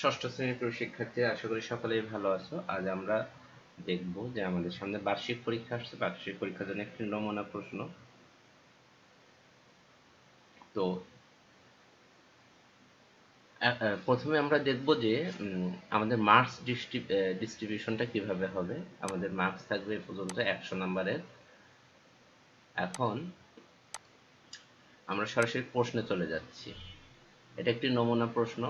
ষষ্ঠ শ্রেণির প্রিয় শিক্ষার্থীরা আশা করি সকলেই ভালো আছো। আজ আমরা দেখব যে আমাদের সামনে বার্ষিক পরীক্ষা আসছে। বার্ষিক পরীক্ষার জন্য একটি নমুনা প্রশ্ন। তো প্রথমে আমরা দেখব যে আমাদের মার্কস ডিস্ট্রিবিউশনটা কীভাবে হবে। আমাদের মার্কস থাকবে এ পর্যন্ত একশো নাম্বারের। এখন আমরা সরাসরি প্রশ্নে চলে যাচ্ছি। এটা একটি নমুনা প্রশ্ন।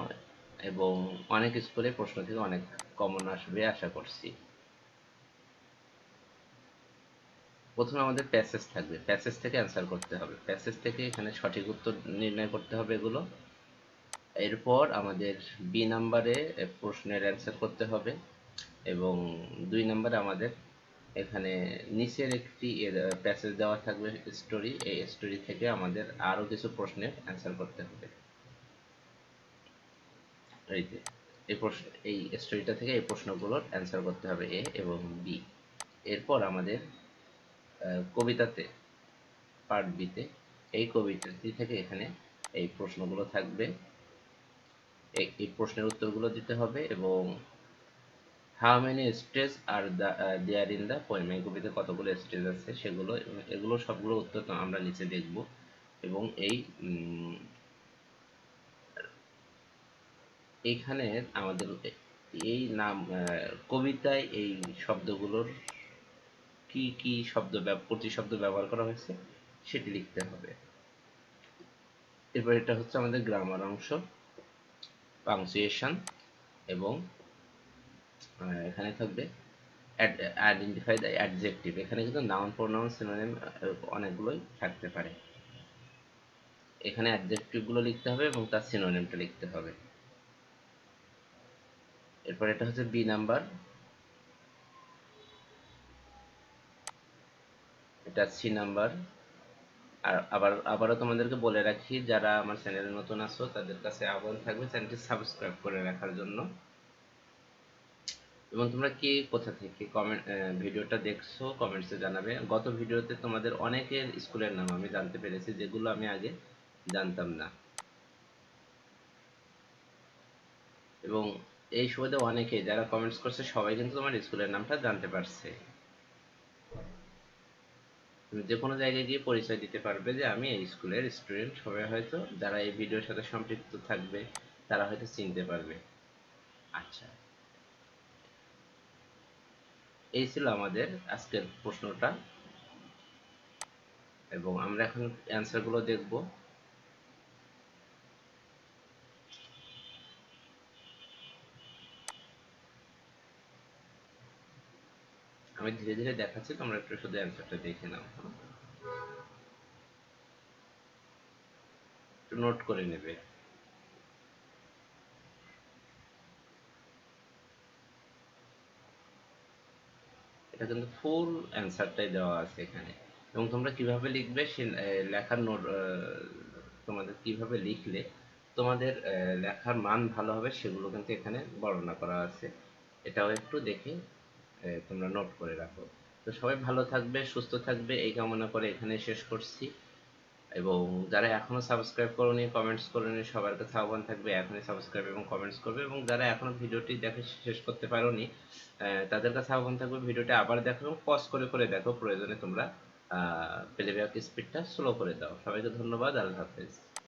এবং অনেক স্কুলে প্রশ্ন থেকে অনেক কমন আসবে, আশা করছি। প্রথমে আমাদের প্যাসেজ থাকবে। প্যাসেজ থেকে অ্যান্সার করতে হবে। প্যাসেজ থেকে এখানে সঠিক উত্তর নির্ণয় করতে হবে এগুলো। এরপর আমাদের বি নাম্বারে প্রশ্নের অ্যান্সার করতে হবে এবং দুই নাম্বারে আমাদের এখানে নিচের একটি প্যাসেজ দেওয়া থাকবে স্টোরি এই স্টোরি থেকে আমাদের আরও কিছু প্রশ্নের অ্যান্সার করতে হবে। এই যে এই প্রশ্ন, এই স্টোরিটা থেকে এই প্রশ্নগুলোর অ্যান্সার করতে হবে এ এবং বি এরপর আমাদের কবিতাতে পার্ট বিতে এই কবিতাটি থেকে এখানে এই প্রশ্নগুলো থাকবে। এই প্রশ্নের উত্তরগুলো দিতে হবে এবং how many stage are the there in the poem এই কবিতায় কতগুলো স্টেজ আছে সেগুলো, এগুলো সবগুলো উত্তর আমরা নিচে দেখব এবং এই উম, এইখানে আমাদের এই নাম কবিতায় এই শব্দগুলোর কি কি শব্দ ব্যব- প্রতিশব্দ ব্যবহার করা হয়েছে সেটি লিখতে হবে। এরপর এটা হচ্ছে আমাদের গ্রামার অংশ পাংচুয়েশন এবং এখানে থাকবে আইডেন্টিফাই দ্য অ্যাডজেক্টিভ এখানে কিন্তু নাউন প্রোনাউন সিনোনিম অনেকগুলোই থাকতে পারে। এখানে অ্যাডজেক্টিভগুলো লিখতে হবে এবং তার সিনোনিমটা লিখতে হবে। এরপর এটা হচ্ছে বি নাম্বার এটা সি নাম্বার আর আবার, আবারও তোমাদেরকে বলে রাখি, যারা আমার চ্যানেলে নতুন আছো, তাদের কাছে আহ্বান থাকবে চ্যানেলটি সাবস্ক্রাইব করে রাখার জন্য। এবং তোমরা কি, কোথা থেকে কমেন্ট ভিডিওটা দেখছ কমেন্টসে জানাবে। গত ভিডিওতে তোমাদের অনেকের স্কুলের নাম আমি জানতে পেরেছি, যেগুলো আমি আগে জানতাম না। এবং এই সুবাদে অনেকে যারা কমেন্টস করছে, সবাই কিন্তু তোমার স্কুলের নামটা জানতে পারছে। তুমি যে কোনো জায়গায় গিয়ে পরিচয় দিতে পারবে যে আমি এই স্কুলের স্টুডেন্ট সবাই হয়তো, যারা এই ভিডিওর সাথে সম্পৃক্ত থাকবে, তারা হয়তো চিনতে পারবে। আচ্ছা। এই ছিল আমাদের আজকের প্রশ্নটা। এবং আমরা এখন অ্যান্সারগুলো দেখব। আমি ধীরে ধীরে দেখাচ্ছি, তোমরা একটু শুধু অ্যান্সারটা দেখে নাও। একটু নোট করে নেবে। এটা কিন্তু ফুল অ্যান্সারটাই দেওয়া আছে এখানে। এবং তোমরা কীভাবে লিখবে সে লেখার নোট তোমাদের কীভাবে লিখলে তোমাদের লেখার মান ভালো হবে সেগুলো কিন্তু এখানে বর্ণনা করা আছে। এটাও একটু দেখে তোমরা নোট করে রাখো। তো সবাই ভালো থাকবে, সুস্থ থাকবে, এই কামনা করে এখানে শেষ করছি। এবং যারা এখনও সাবস্ক্রাইব করোনি কমেন্টস করোনি, সবার কাছে আহ্বান থাকবে, এখনই সাবস্ক্রাইব এবং কমেন্টস করবে। এবং যারা এখনও ভিডিওটি দেখে শেষ করতে পারোনি তাদের কাছে আহ্বান থাকবে ভিডিওটি আবার দেখো এবং পজ করে করে দেখো। প্রয়োজনে তোমরা প্লেব্যাক স্পিডটা স্লো করে দাও। সবাইকে ধন্যবাদ, আল্লাহ হাফেজ।